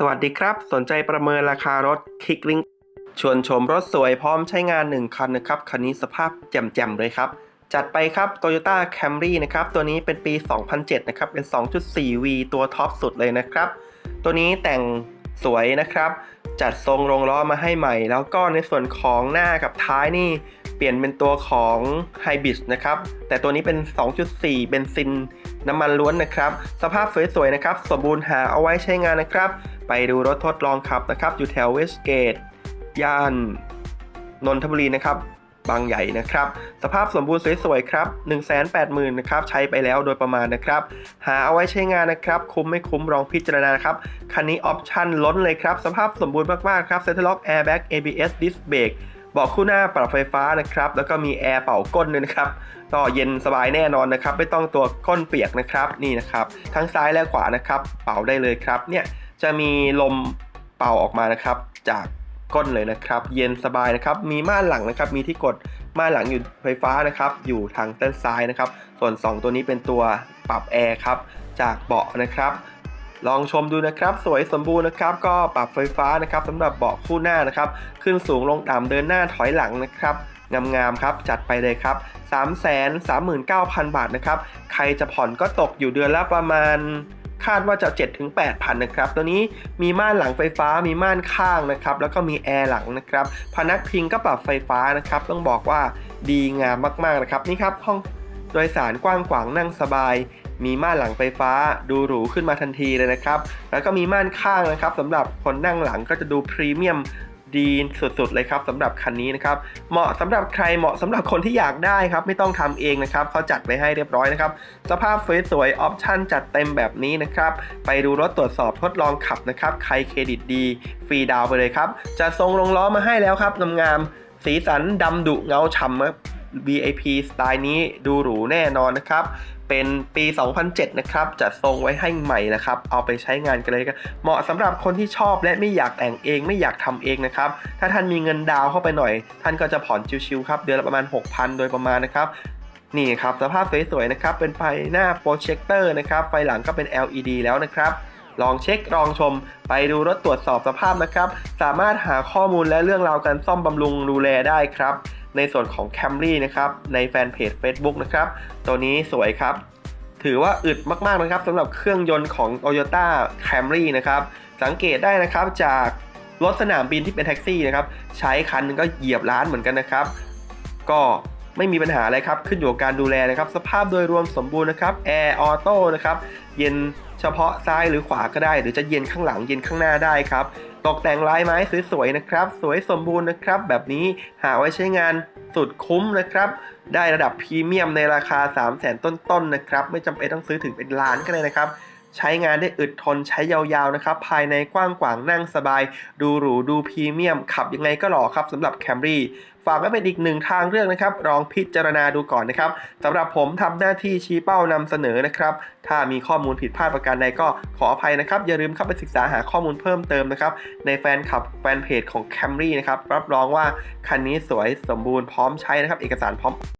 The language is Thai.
สวัสดีครับ สนใจประเมินราคารถคลิกลิงก์ชวนชมรถสวยพร้อมใช้งาน 1 คันนะครับ คันนี้สภาพแจ่มๆเลยครับ จัดไปครับ Toyota Camry นะครับ ตัวนี้เป็นปี 2007 นะครับ เป็น 2.4V ตัวท็อปสุดเลยนะครับ ตัวนี้แต่งสวยนะครับ จัดทรงรงล้อมาให้ใหม่ แล้วก็ในส่วนของหน้ากับท้ายนี่เปลี่ยนเป็นตัวของ Hybrid นะครับ แต่ตัวนี้เป็น 2.4 เบนซินน้ำมันล้วนนะครับ สภาพสวยๆนะครับ สมบูรณ์หาเอาไว้ใช้งานนะครับ ไปดูรถทดลองขับนะครับ อยู่แถวเวสเกต ย่านนนทบุรีนะครับ บางใหญ่นะครับ สภาพสมบูรณ์สวยๆครับ 180,000นะครับ ใช้ไปแล้วโดยประมาณนะครับ หาเอาไว้ใช้งานนะครับ คุ้มไม่คุ้มลองพิจารณาครับ คันนี้ออปชั่นล้นเลยครับ สภาพสมบูรณ์มากๆครับเซ็นทรัลล็อกแอร์แบ็ก ABS Disc Brake เบาะคู่หน้าปรับไฟฟ้านะครับ แล้วก็มีแอร์เป่าก้นด้วยนะครับก็เย็นสบายแน่นอนนะครับ ไม่ต้องตัวก้นเปียกนะครับ นี่นะครับ ทั้งซ้ายและขวานะครับ เป่าได้เลยครับ เนี่ย จะมีลมเป่าออกมานะครับ จากก้นเลยนะครับ เย็นสบายนะครับ มีม่านหลังนะครับ มีที่กดม่านหลังอยู่ไฟฟ้านะครับ อยู่ทางด้านซ้ายนะครับ ส่วน 2 ตัวนี้เป็นตัวปรับแอร์ครับ จากเบาะนะครับ ลองชมดูนะครับ สวยสมบูรณ์นะครับ ก็ปรับไฟฟ้านะครับสำหรับเบาะคู่หน้านะครับ ขึ้นสูงลงต่ำเดินหน้าถอยหลังนะครับงามๆครับ จัดไปเลยครับ 3 3 9 0 0 0 บาทนะครับ ใครจะผ่อนก็ตกอยู่เดือนละประมาณาดว่าจะ7-8,000นะครับ ตัวนี้มีม่านหลังไฟฟ้า มีม่านข้างนะครับ แล้วก็มีแอร์หลังนะครับ พนักพิงก็ปรับไฟฟ้านะครับ ต้องบอกว่าดีงามมากๆนะครับ นี่ครับห้องโดยสารกว้างขวางนั่งสบาย มีม่านหลังไฟฟ้า ดูหรูขึ้นมาทันทีเลยนะครับ แล้วก็มีม่านข้างนะครับสำหรับคนนั่งหลังก็จะดูพรีเมียม ดีสุดๆเลยครับสำหรับคันนี้นะครับเหมาะสำหรับใครเหมาะสำหรับคนที่อยากได้ครับไม่ต้องทำเองนะครับเขาจัดไว้ให้เรียบร้อยนะครับสภาพสวยๆออปชั่นจัดเต็มแบบนี้นะครับไปดูรถตรวจสอบทดลองขับนะครับใครเครดิตดีฟรีดาวไปเลยครับจะทรงลงล้อมาให้แล้วครับงามๆสีสันดำดุเงาฉ่ำ VIP สไตล์นี้ดูหรูแน่นอนนะครับ เป็นปี 2007 นะครับ จัดทรงไว้ให้ใหม่นะครับ เอาไปใช้งานกันเลยครับเหมาะสำหรับคนที่ชอบและไม่อยากแต่งเอง ไม่อยากทำเองนะครับ ถ้าท่านมีเงินดาวเข้าไปหน่อย ท่านก็จะผ่อนชิวๆครับ เดือนละประมาณ 6,000 โดยประมาณนะครับนี่ครับสภาพสวยๆนะครับ เป็นไฟหน้าโปรเจคเตอร์นะครับ ไฟหลังก็เป็น LED แล้วนะครับ ลองเช็คลองชม ไปดูรถตรวจสอบสภาพนะครับ สามารถหาข้อมูลและเรื่องราวการซ่อมบำรุงดูแลได้ครับ ในส่วนของ Camry นะครับในแฟนเพจ Facebook นะครับตัวนี้สวยครับ ถือว่าอึดมากๆนะครับสำหรับเครื่องยนต์ของ Toyota Camry นะครับสังเกตได้นะครับจากรถสนามบินที่เป็นแท็กซี่นะครับใช้คันหนึงก็เหยียบล้านเหมือนกันนะครับ ก็ ไม่มีปัญหาอะไรครับ ขึ้นอยู่กับการดูแลนะครับ สภาพโดยรวมสมบูรณ์นะครับแอร์ออโต้นะครับ เย็นเฉพาะซ้ายหรือขวาก็ได้ หรือจะเย็นข้างหลังเย็นข้างหน้าได้ครับ ตกแต่งลายไม้สวยๆนะครับ สวยสมบูรณ์นะครับ แบบนี้หาไว้ใช้งานสุดคุ้มนะครับ ได้ระดับพรีเมียมในราคา 3 0 0 0 0 0ต้นๆนะครับ ไม่จำเป็นต้องซื้อถึงเป็นล้านก็เลยนะครับ ใช้งานได้อึดทนใช้ยาวๆนะครับ ภายในกว้างขวางนั่งสบาย ดูหรูดูพรีเมียม ขับยังไงก็หล่อครับสำหรับ Camry ฝากไว้เป็นอีกหนึ่งทางเลือกนะครับลองพิจารณาดูก่อนนะครับสำหรับผมทำหน้าที่ชี้เป้านำเสนอนะครับ ถ้ามีข้อมูลผิดพลาดประการใดก็ขออภัยนะครับ อย่าลืมเข้าไปศึกษาหาข้อมูลเพิ่มเติมนะครับ ในแฟนคลับแฟนเพจของ Camry นะครับรับรองว่าคันนี้สวยสมบูรณ์พร้อมใช้นะครับ เอกสารพร้อม